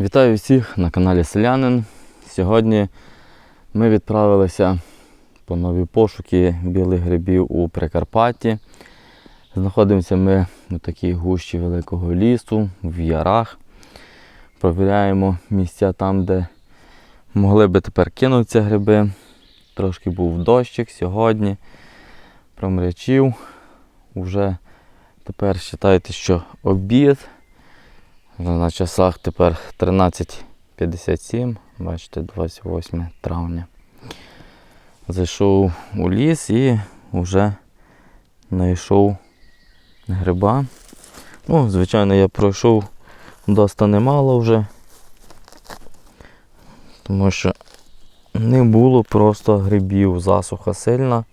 Вітаю всіх на каналі Селянин. Сьогодні ми відправилися по нові пошуки білих грибів у Прикарпатті. Знаходимося ми у такій гущі великого лісу, в ярах. Провіряємо місця там, де могли би тепер кинутися гриби. Трошки був дощик сьогодні. Промрячів. Уже тепер вважайте, що обід. На часах тепер 13.57, бачите, 28 травня. Зайшов у ліс і вже знайшов гриба. Ну, звичайно, я пройшов доста немало вже, тому що не було просто грибів, засуха сильна.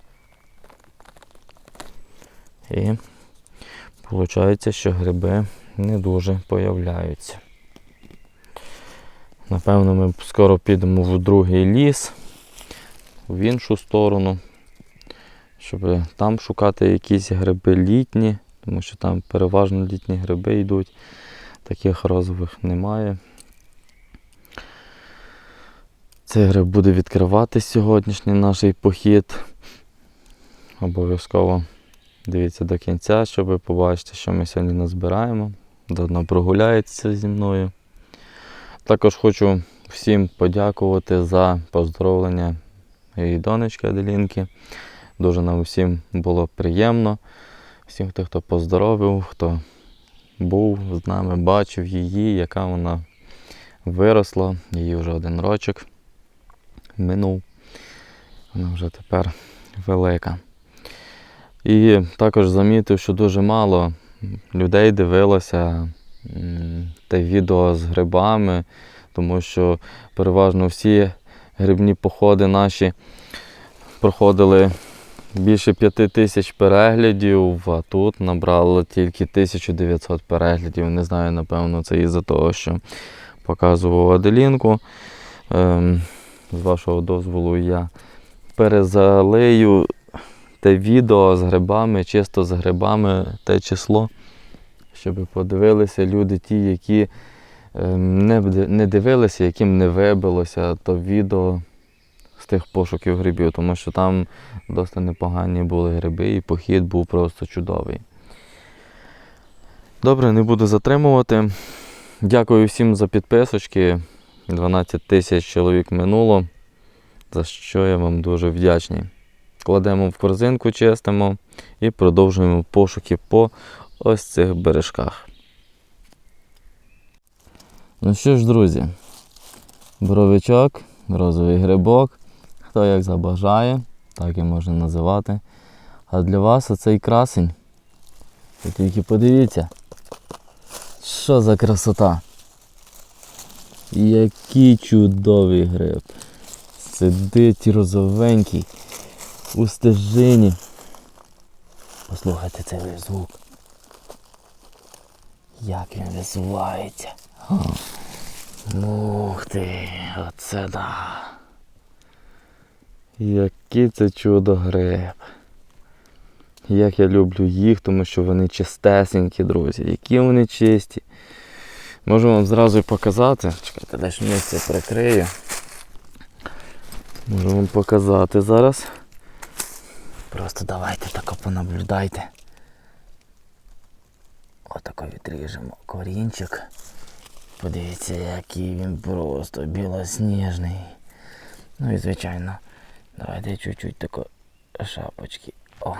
І виходить, що гриби не дуже появляються. Напевно, ми скоро підемо в другий ліс, в іншу сторону, щоб там шукати якісь гриби літні, тому що там переважно літні гриби йдуть, таких розових немає. Цей гриб буде відкривати сьогоднішній наш похід. Обов'язково дивіться до кінця, щоб ви побачите, що ми сьогодні назбираємо. Давно прогуляється зі мною. Також хочу всім подякувати за поздоровлення моєї донечки Аделінки. Дуже нам усім було приємно. Всім, хто, хто поздоровив, хто був з нами, бачив її, яка вона виросла. Її вже один рочок минув. Вона вже тепер велика. І також замітив, що дуже мало людей дивилося те відео з грибами, тому що переважно всі грибні походи наші проходили більше п'яти тисяч переглядів, а тут набрало тільки 1900 переглядів. Не знаю, напевно, це із-за того, що показував Аделінку. Ем, з вашого дозволу я перезалию те відео з грибами, чисто з грибами, те число, щоб подивилися люди, ті, які ем, не, дивилися, яким не вибилося то відео з тих пошуків грибів, тому що там досить непогані були гриби і похід був просто чудовий. Добре, не буду затримувати. Дякую всім за підписочки. 12 тисяч чоловік минуло, за що я вам дуже вдячний. Кладемо в корзинку, чистимо і продовжуємо пошуки по ось цих бережках. Ну що ж, друзі, боровичок, розовий грибок, хто як забажає, так і можна називати. А для вас оцей красень. Тільки подивіться, що за красота. Який чудовий гриб. Сидить розовенький у стежині. Послухайте цей звук. Як він висувається. Ух ти, оце да. Який це чудо гриб. Як я люблю їх, тому що вони чистесенькі, друзі. Які вони чисті. Можу вам зразу і показати. Чекайте, десь місце прикрию. Можу вам показати зараз. Просто давайте тако понаблюдайте. Отако відріжемо корінчик. Подивіться, який він просто білосніжний. Ну і звичайно, давайте чуть-чуть тако шапочки. О.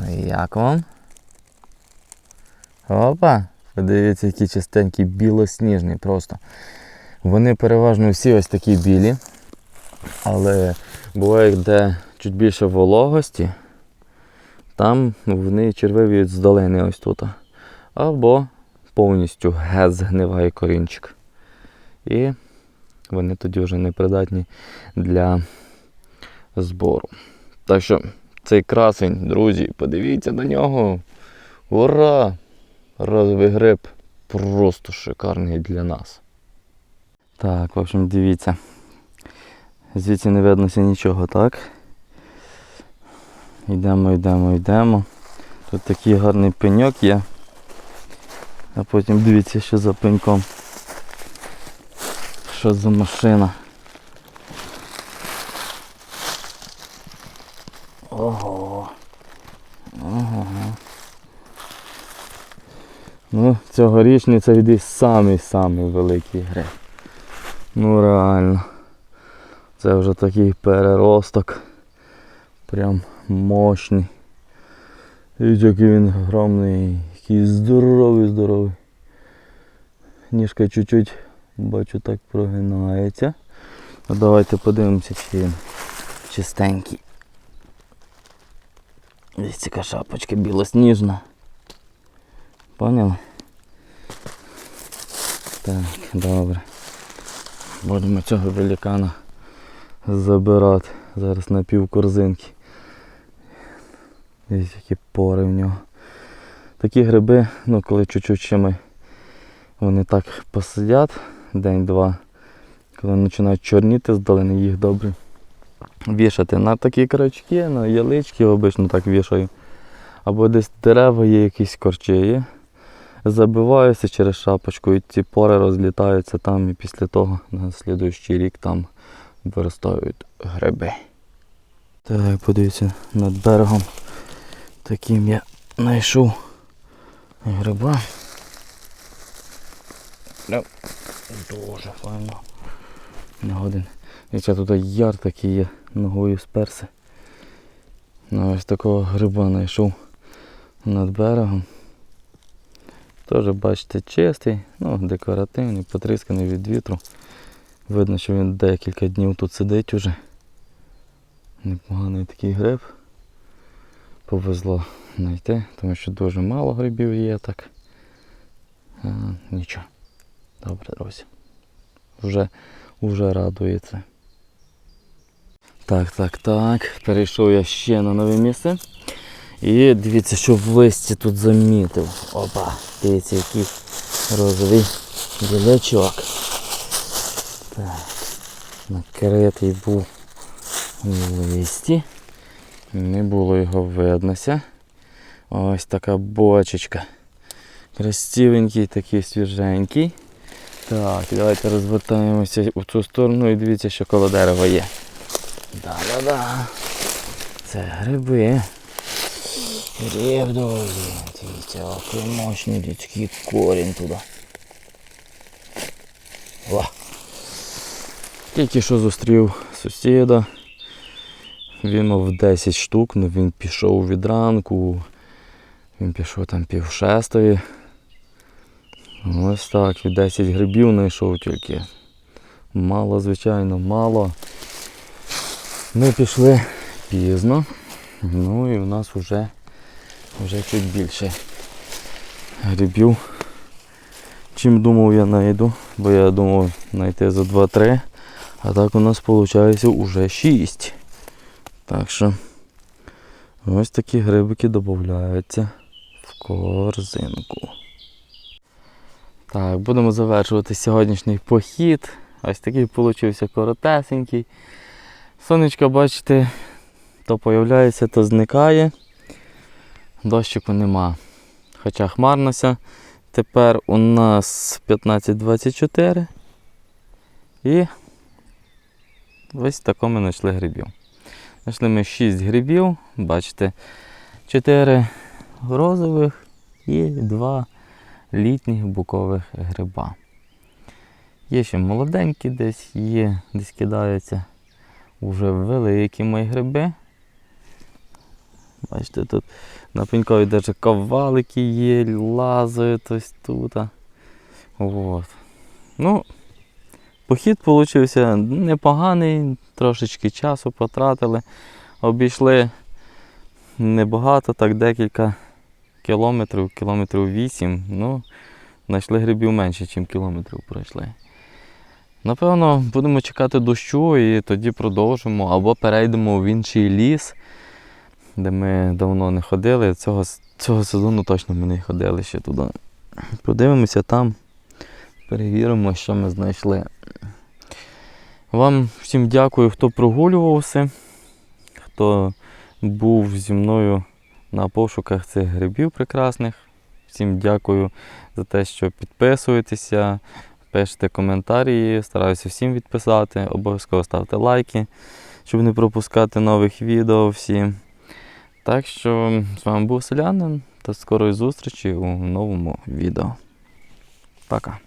Ну і як вам? Опа! Подивіться, які чистенькі білосніжні просто. Вони переважно всі ось такі білі. Але буває, де чуть більше вологості, там вони червивіють з долини ось тут. Або повністю геть згниває корінчик. І вони тоді вже непридатні для збору. Так що цей красень, друзі, подивіться на нього. Ура! Розовий гриб просто шикарний для нас. Так, в общем, дивіться. Звідси не виднося нічого, так? Йдемо, йдемо, йдемо. Тут такий гарний пеньок є. А потім дивіться, що за пеньком. що за машина? Ого. Ого. Ну, цьогорічний це десь самий-самий великий гриб. Ну реально. Це вже такий переросток. Прям мощний. Дивіться, який він огромний, який здоровий, здоровий. Ніжка чуть-чуть бачу так прогинається. Ну, давайте подивимося, чи він чистенький. Ось яка шапочка білосніжна. Поняли? Так, добре. Будемо цього великана забирати. Зараз на пів корзинки. Дивіться, які пори в нього. Такі гриби, ну коли чуть-чуть ще ми вони так посидять день-два, коли починають чорніти здалини, їх добре вішати на такі крючки, на ялички обично так вішаю. Або десь дерева є, якісь корчі є. Забиваюся через шапочку і ці пори розлітаються там і після того на слідуючий рік там виростають гриби. Так, подивіться, над берегом таким я знайшов гриба. Ну, Дуже файно. Не годин. Дивіться, тут яр такий є, ногою сперся. Ну, ось такого гриба знайшов над берегом. Теж бачите чистий, ну, декоративний, потрісканий від вітру. Видно, що він декілька днів тут сидить уже. Непоганий такий гриб. Повезло знайти, тому що дуже мало грибів є так. А, нічого. Добре, друзі. Вже, вже радує це. Так, так, так. Перейшов я ще на нове місце. І дивіться, що в листі тут замітив. Опа, дивіться, який розовий білячок. Так, накритий був в листі. Не було його виднося. Ось така бочечка. Красивенький, такий свіженький. Так, давайте розвертаємося у цю сторону і дивіться, що коло дерева є. Да-да-да. Це гриби. Гриб друзі. Дивіться, який мощний людський корінь туди. О. Тільки що зустрів сусіда. Він мав 10 штук, але він пішов від ранку. Він пішов там пів шестої. Ось так, і 10 грибів знайшов тільки. Мало, звичайно, мало. Ми пішли пізно. Ну і в нас вже, вже чуть більше грибів. Чим думав я знайду, бо я думав знайти за 2-3, а так у нас виходить вже 6. Так що ось такі грибики додаються в корзинку. Так, будемо завершувати сьогоднішній похід. Ось такий получився коротесенький. Сонечко, бачите, то появляється, то зникає. Дощику нема. Хоча хмарнося. Тепер у нас 15.24. І ось тако ми знайшли грибів. Знайшли ми 6 грибів, бачите, 4 розових і 2 літніх букових гриба. Є ще молоденькі десь, є, десь кидаються вже великі мої гриби. Бачите, тут на пенькові навіть ковалики є, лазають ось тут. От. Ну, похід вийшов непоганий, трошечки часу потратили. Обійшли небагато, так декілька кілометрів, кілометрів 8. Ну, знайшли грибів менше, ніж кілометрів пройшли. Напевно, будемо чекати дощу і тоді продовжимо або перейдемо в інший ліс, де ми давно не ходили. Цього, цього сезону точно ми не ходили ще туди. Подивимося там, перевіримо, що ми знайшли. Вам всім дякую, хто прогулювався, хто був зі мною на пошуках цих грибів прекрасних. Всім дякую за те, що підписуєтеся, пишете коментарі, стараюся всім відписати. Обов'язково ставте лайки, щоб не пропускати нових відео всім. Так що з вами був Селянин та скорої зустрічі у новому відео. Пока.